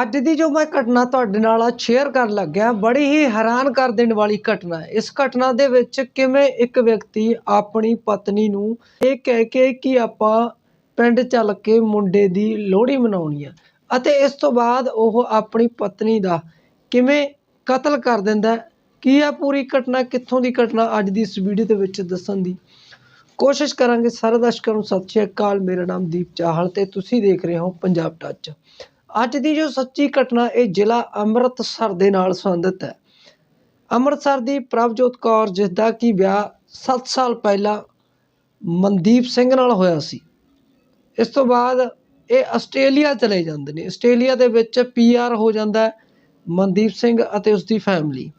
ਅੱਜ ਦੀ ਜੋ ਮੈਂ ਘਟਨਾ ਤੁਹਾਡੇ ਨਾਲ ਸ਼ੇਅਰ ਕਰਨ ਲੱਗਿਆ, ਬੜੀ ਹੀ ਹੈਰਾਨ ਕਰ ਦੇਣ ਵਾਲੀ ਘਟਨਾ ਹੈ। ਇਸ ਘਟਨਾ ਦੇ ਵਿੱਚ ਕਿਵੇਂ ਇੱਕ ਵਿਅਕਤੀ ਆਪਣੀ ਪਤਨੀ ਨੂੰ ਇਹ ਕਹਿ ਕੇ ਕਿ ਆਪਾਂ ਪਿੰਡ ਚੱਲ ਕੇ ਮੁੰਡੇ ਦੀ ਲੋਹੜੀ ਮਨਾਉਣੀ ਆ ਅਤੇ ਇਸ ਤੋਂ ਬਾਅਦ ਉਹ ਆਪਣੀ ਪਤਨੀ ਦਾ ਕਿਵੇਂ ਕਤਲ ਕਰ ਦਿੰਦਾ ਕੀ ਆ ਪੂਰੀ ਘਟਨਾ, ਕਿੱਥੋਂ ਦੀ ਘਟਨਾ, ਅੱਜ ਦੀ ਇਸ ਵੀਡੀਓ ਦੇ ਵਿੱਚ ਦੱਸਣ ਦੀ ਕੋਸ਼ਿਸ਼ ਕਰਾਂਗੇ। ਸਾਰੇ ਦਰਸ਼ਕਾਂ ਨੂੰ ਸਤਿ ਸ਼੍ਰੀ ਅਕਾਲ। ਮੇਰਾ ਨਾਮ ਦੀਪ ਚਾਹਲ ਤੇ ਤੁਸੀਂ ਦੇਖ ਰਹੇ ਹੋ ਪੰਜਾਬ ਟੱਚ। ਅੱਜ ਦੀ ਜੋ ਸੱਚੀ ਘਟਨਾ, ਇਹ ਜ਼ਿਲ੍ਹਾ ਅੰਮ੍ਰਿਤਸਰ ਦੇ ਨਾਲ ਸੰਬੰਧਿਤ ਹੈ। ਅੰਮ੍ਰਿਤਸਰ ਦੀ ਪ੍ਰਭਜੋਤ ਕੌਰ, ਜਿਸ ਦਾ ਕਿ ਵਿਆਹ 7 ਸਾਲ ਪਹਿਲਾਂ ਮਨਦੀਪ ਸਿੰਘ ਨਾਲ ਹੋਇਆ ਸੀ, ਇਸ ਤੋਂ ਬਾਅਦ ਇਹ ਆਸਟ੍ਰੇਲੀਆ ਚਲੇ ਜਾਂਦੇ ਨੇ। ਆਸਟ੍ਰੇਲੀਆ ਦੇ ਵਿੱਚ ਪੀਆਰ ਹੋ ਜਾਂਦਾ ਮਨਦੀਪ ਸਿੰਘ ਅਤੇ ਉਸ ਦੀ ਫੈਮਿਲੀ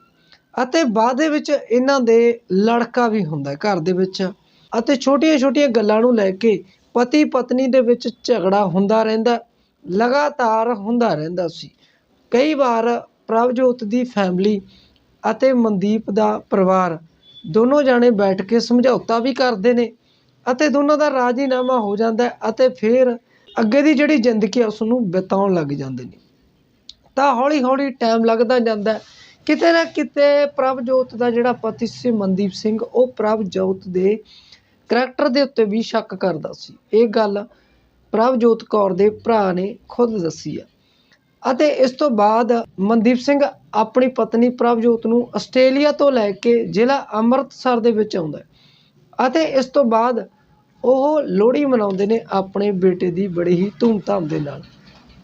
ਅਤੇ ਬਾਅਦ ਦੇ ਵਿੱਚ ਇਹਨਾਂ ਦੇ ਲੜਕਾ ਵੀ ਹੁੰਦਾ ਘਰ ਦੇ ਵਿੱਚ। ਅਤੇ ਛੋਟੀਆਂ-ਛੋਟੀਆਂ ਗੱਲਾਂ ਨੂੰ ਲੈ ਕੇ ਪਤੀ ਪਤਨੀ ਦੇ ਵਿੱਚ ਝਗੜਾ ਹੁੰਦਾ ਰਹਿੰਦਾ ਲਗਾਤਾਰ ਹੁੰਦਾ ਰਹਿੰਦਾ ਸੀ। ਕਈ ਵਾਰ ਪ੍ਰਭਜੋਤ ਦੀ ਫੈਮਿਲੀ ਅਤੇ ਮਨਦੀਪ ਦਾ ਪਰਿਵਾਰ ਦੋਨੋਂ ਜਾਣੇ ਬੈਠ ਕੇ ਸਮਝੌਤਾ ਵੀ ਕਰਦੇ ਨੇ ਅਤੇ ਦੋਨਾਂ ਦਾ ਰਾਜ਼ੀਨਾਮਾ ਹੋ ਜਾਂਦਾ ਅਤੇ ਫਿਰ ਅੱਗੇ ਦੀ ਜਿਹੜੀ ਜ਼ਿੰਦਗੀ ਆ ਉਸ ਨੂੰ ਬਿਤਾਉਣ ਲੱਗ ਜਾਂਦੇ ਨੇ। ਤਾਂ ਹੌਲੀ ਹੌਲੀ ਟਾਈਮ ਲੱਗਦਾ ਜਾਂਦਾ ਕਿਤੇ ਨਾ ਕਿਤੇ ਪ੍ਰਭਜੋਤ ਦਾ ਜਿਹੜਾ ਪਤੀ ਸੀ, ਮਨਦੀਪ ਸਿੰਘ, ਉਹ ਪ੍ਰਭਜੋਤ ਦੇ ਕਰੈਕਟਰ ਦੇ ਉੱਤੇ ਵੀ ਸ਼ੱਕ ਕਰਦਾ ਸੀ। ਇਹ ਗੱਲ ਪ੍ਰਭਜੋਤ ਕੌਰ ਦੇ ਭਰਾ ਨੇ ਖੁਦ ਦੱਸੀ ਆ। ਅਤੇ ਇਸ ਤੋਂ ਬਾਅਦ ਮਨਦੀਪ ਸਿੰਘ ਆਪਣੀ ਪਤਨੀ ਪ੍ਰਭਜੋਤ ਨੂੰ ਆਸਟ੍ਰੇਲੀਆ ਤੋਂ ਲੈ ਕੇ ਜ਼ਿਲ੍ਹਾ ਅੰਮ੍ਰਿਤਸਰ ਦੇ ਵਿੱਚ ਆਉਂਦਾ ਅਤੇ ਇਸ ਤੋਂ ਬਾਅਦ ਉਹ ਲੋਹੜੀ ਮਨਾਉਂਦੇ ਨੇ ਆਪਣੇ ਬੇਟੇ ਦੀ ਬੜੀ ਹੀ ਧੂਮਧਾਮ ਦੇ ਨਾਲ।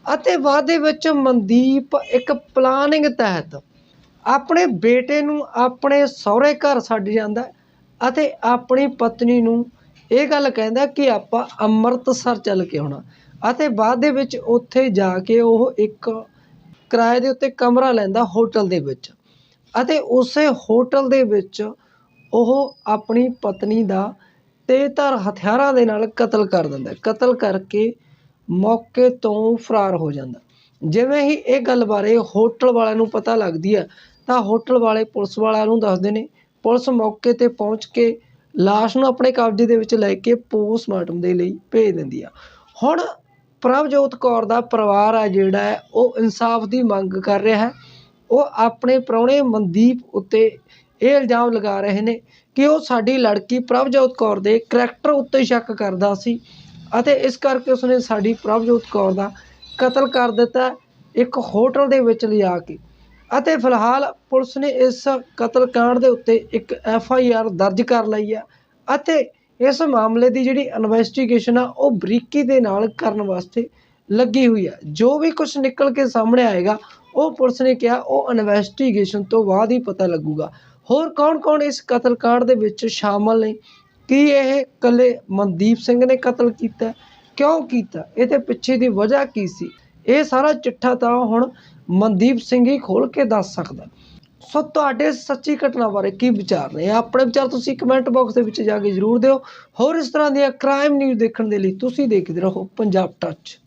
ਅਤੇ ਬਾਅਦ ਦੇ ਵਿੱਚ ਮਨਦੀਪ ਇੱਕ ਪਲਾਨਿੰਗ ਤਹਿਤ ਆਪਣੇ ਬੇਟੇ ਨੂੰ ਆਪਣੇ ਸਹੁਰੇ ਘਰ ਛੱਡ ਜਾਂਦਾ ਅਤੇ ਆਪਣੀ ਪਤਨੀ ਨੂੰ ਇਹ ਗੱਲ ਕਹਿੰਦਾ ਕਿ ਆਪਾਂ ਅੰਮ੍ਰਿਤਸਰ ਚੱਲ ਕੇ ਆਉਣਾ। ਅਤੇ ਬਾਅਦ ਦੇ ਵਿੱਚ ਉੱਥੇ ਜਾ ਕੇ ਉਹ ਇੱਕ ਕਿਰਾਏ ਦੇ ਉੱਤੇ ਕਮਰਾ ਲੈਂਦਾ ਹੋਟਲ ਦੇ ਵਿੱਚ। ਅਤੇ ਉਸੇ ਹੋਟਲ ਦੇ ਵਿੱਚ ਉਹ ਆਪਣੀ ਪਤਨੀ ਦਾ ਤੇਜ਼ਧਾਰ ਹਥਿਆਰਾਂ ਦੇ ਨਾਲ ਕਤਲ ਕਰ ਦਿੰਦਾ। ਕਤਲ ਕਰਕੇ ਮੌਕੇ ਤੋਂ ਫਰਾਰ ਹੋ ਜਾਂਦਾ। ਜਿਵੇਂ ਹੀ ਇਹ ਗੱਲ ਬਾਰੇ ਹੋਟਲ ਵਾਲਿਆਂ ਨੂੰ ਪਤਾ ਲੱਗਦੀ ਹੈ, ਤਾਂ ਹੋਟਲ ਵਾਲੇ ਪੁਲਿਸ ਵਾਲਿਆਂ ਨੂੰ ਦੱਸਦੇ ਨੇ। ਪੁਲਿਸ ਮੌਕੇ ਤੇ ਪਹੁੰਚ ਕੇ ਲਾਸ਼ ਨੂੰ ਆਪਣੇ ਕਬਜ਼ੇ ਦੇ ਵਿੱਚ ਲੈ ਕੇ ਪੋਸਟਮਾਰਟਮ ਦੇ ਲਈ ਭੇਜ ਦਿੰਦੀ ਆ। ਹੁਣ ਪ੍ਰਭਜੋਤ ਕੌਰ ਦਾ ਪਰਿਵਾਰ ਆ ਜਿਹੜਾ ਹੈ, ਉਹ ਇਨਸਾਫ ਦੀ ਮੰਗ ਕਰ ਰਿਹਾ ਹੈ। ਉਹ ਆਪਣੇ ਪ੍ਰਾਹੁਣੇ ਮਨਦੀਪ ਉੱਤੇ ਇਹ ਇਲਜ਼ਾਮ ਲਗਾ ਰਹੇ ਨੇ ਕਿ ਉਹ ਸਾਡੀ ਲੜਕੀ ਪ੍ਰਭਜੋਤ ਕੌਰ ਦੇ ਕਰੈਕਟਰ ਉੱਤੇ ਸ਼ੱਕ ਕਰਦਾ ਸੀ ਅਤੇ ਇਸ ਕਰਕੇ ਉਸਨੇ ਸਾਡੀ ਪ੍ਰਭਜੋਤ ਕੌਰ ਦਾ ਕਤਲ ਕਰ ਦਿੱਤਾ। ਇੱਕ ਹੋਟਲ ਦੇ ਵਿੱਚ ਲਿਜਾ ਕੇ ਅਤੇ ਫਿਲਹਾਲ ਪੁਲਿਸ ਨੇ ਇਸ ਕਤਲ ਕਾਂਡ ਦੇ ਉੱਤੇ ਇੱਕ ਐਫ ਆਈ ਆਰ ਦਰਜ ਕਰ ਲਈ ਆ ਅਤੇ ਇਸ ਮਾਮਲੇ ਦੀ ਜਿਹੜੀ ਇਨਵੈਸਟੀਗੇਸ਼ਨ ਆ, ਉਹ ਬਰੀਕੀ ਦੇ ਨਾਲ ਕਰਨ ਵਾਸਤੇ ਲੱਗੀ ਹੋਈ ਆ ਜੋ ਵੀ ਕੁਝ ਨਿਕਲ ਕੇ ਸਾਹਮਣੇ ਆਏਗਾ, ਉਹ ਪੁਲਿਸ ਨੇ ਕਿਹਾ, ਉਹ ਇਨਵੈਸਟੀਗੇਸ਼ਨ ਤੋਂ ਬਾਅਦ ਹੀ ਪਤਾ ਲੱਗੂਗਾ। ਹੋਰ ਕੌਣ-ਕੌਣ ਇਸ ਕਤਲ ਦੇ ਵਿੱਚ ਸ਼ਾਮਲ ਨੇ? ਕੀ ਇਹ ਇਕੱਲੇ ਮਨਦੀਪ ਸਿੰਘ ਨੇ ਕਤਲ ਕੀਤਾ? ਕਿਉਂ ਕੀਤਾ? ਇਹਦੇ ਪਿੱਛੇ ਦੀ ਵਜ੍ਹਾ ਕੀ ਸੀ? ਇਹ ਸਾਰਾ ਚਿੱਠਾ ਤਾਂ ਹੁਣ ਮਨਦੀਪ ਸਿੰਘ ਹੀ ਖੋਲ ਕੇ ਦੱਸ ਸਕਦਾ ਸੋ ਤੁਹਾਡੇ ਸੱਚੀ ਘਟਨਾ ਬਾਰੇ ਕੀ ਵਿਚਾਰ ਨੇ ਆਪਣੇ ਵਿਚਾਰ ਤੁਸੀਂ ਕਮੈਂਟ ਬਾਕਸ ਦੇ ਵਿੱਚ ਜਾ ਕੇ ਜ਼ਰੂਰ ਦਿਓ। ਹੋਰ ਇਸ ਤਰ੍ਹਾਂ ਦੀਆਂ ਕ੍ਰਾਈਮ ਨਿਊਜ਼ ਦੇਖਣ ਦੇ ਲਈ ਤੁਸੀਂ ਦੇਖਦੇ ਰਹੋ ਪੰਜਾਬ ਟੱਚ